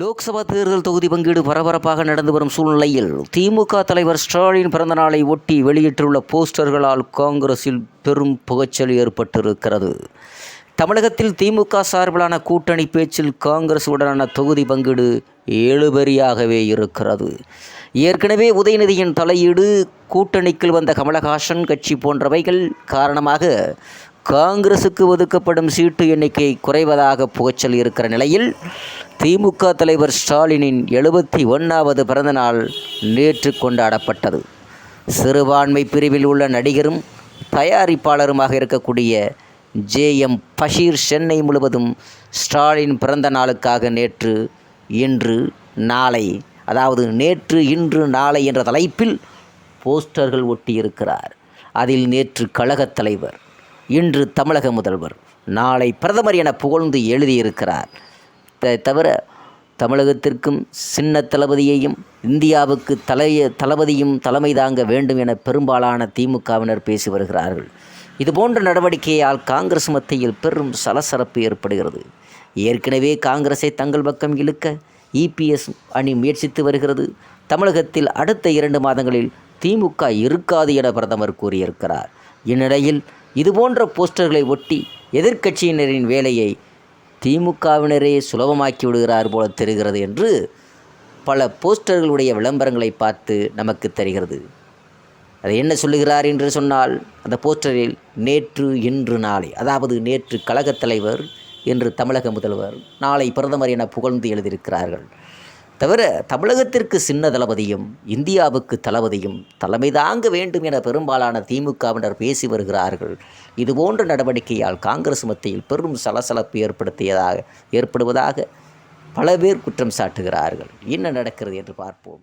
லோக்சபா தேர்தல் தொகுதி பங்கீடு பரபரப்பாக நடந்து வரும் சூழ்நிலையில் திமுக தலைவர் ஸ்டாலின் பிறந்தநாளை ஒட்டி வெளியிட்டுள்ள போஸ்டர்களால் காங்கிரஸில் பெரும் புகைச்சல் ஏற்பட்டிருக்கிறது. தமிழகத்தில் திமுக சார்பிலான கூட்டணி பேச்சில் காங்கிரஸ் உடனான தொகுதி பங்கீடு ஏழுபறியாகவே இருக்கிறது. ஏற்கனவே உதயநிதியின் தலையீடு கூட்டணிக்குள் வந்த கமலஹாசன் கட்சி போன்றவைகள் காரணமாக காங்கிரசுக்கு ஒதுக்கப்படும் சீட்டு எண்ணிக்கை குறைவதாக புகைச்சல் இருக்கிற நிலையில் திமுக தலைவர் ஸ்டாலினின் எழுபத்தி ஒன்றாவது பிறந்தநாள் நேற்று கொண்டாடப்பட்டது. சிறுபான்மை பிரிவில் உள்ள நடிகரும் தயாரிப்பாளருமாக இருக்கக்கூடிய ஜே எம் பஷீர் சென்னை முழுவதும் ஸ்டாலின் பிறந்த நாளுக்காக நேற்று இன்று நாளை அதாவது நேற்று இன்று நாளை என்ற தலைப்பில் போஸ்டர்கள் ஒட்டியிருக்கிறார். அதில் நேற்று கழகத் தலைவர் இன்று தமிழக முதல்வர் நாளை பிரதமர் என புகழ்ந்து எழுதியிருக்கிறார். தவிர தமிழகத்திற்கும் சின்ன தளபதியையும் இந்தியாவுக்கு தலைய தளபதியும் தலைமை தாங்க வேண்டும் என பெரும்பாலான திமுகவினர் பேசி வருகிறார்கள். இதுபோன்ற நடவடிக்கையால் காங்கிரஸ் மத்தியில் பெரும் சலசலப்பு ஏற்படுகிறது. ஏற்கனவே காங்கிரஸை தங்கள் பக்கம் இழுக்க இபிஎஸ் அணி முயற்சித்து வருகிறது. தமிழகத்தில் அடுத்த இரண்டு மாதங்களில் திமுக இருக்காது என பிரதமர் கூறியிருக்கிறார். இந்நிலையில் இதுபோன்ற போஸ்டர்களை ஒட்டி எதிர்க்கட்சியினரின் வேலையை திமுகவினரே சுலபமாக்கி விடுகிறார் போல தெரிகிறது என்று பல போஸ்டர்களுடைய விளம்பரங்களை பார்த்து நமக்கு தெரிகிறது. அதை என்ன சொல்லுகிறார் என்று சொன்னால் அந்த போஸ்டரில் நேற்று இன்று நாளை அதாவது நேற்று கழகத் தலைவர் இன்று தமிழக முதல்வர் நாளை பிரதமர் என புகழ்ந்து எழுதியிருக்கிறார்கள். தவிர தமிழகத்திற்கு சின்ன தளபதியும் இந்தியாவுக்கு தளபதியும் தலைமை தாங்க வேண்டும் என பெரும்பாலான திமுகவினர் பேசி வருகிறார்கள். இதுபோன்ற நடவடிக்கையால் காங்கிரஸ் மத்தியில் பெரும் சலசலப்பு ஏற்படுத்தியதாக ஏற்படுவதாக பல பேர் குற்றம் சாட்டுகிறார்கள். என்ன நடக்கிறது என்று பார்ப்போம்.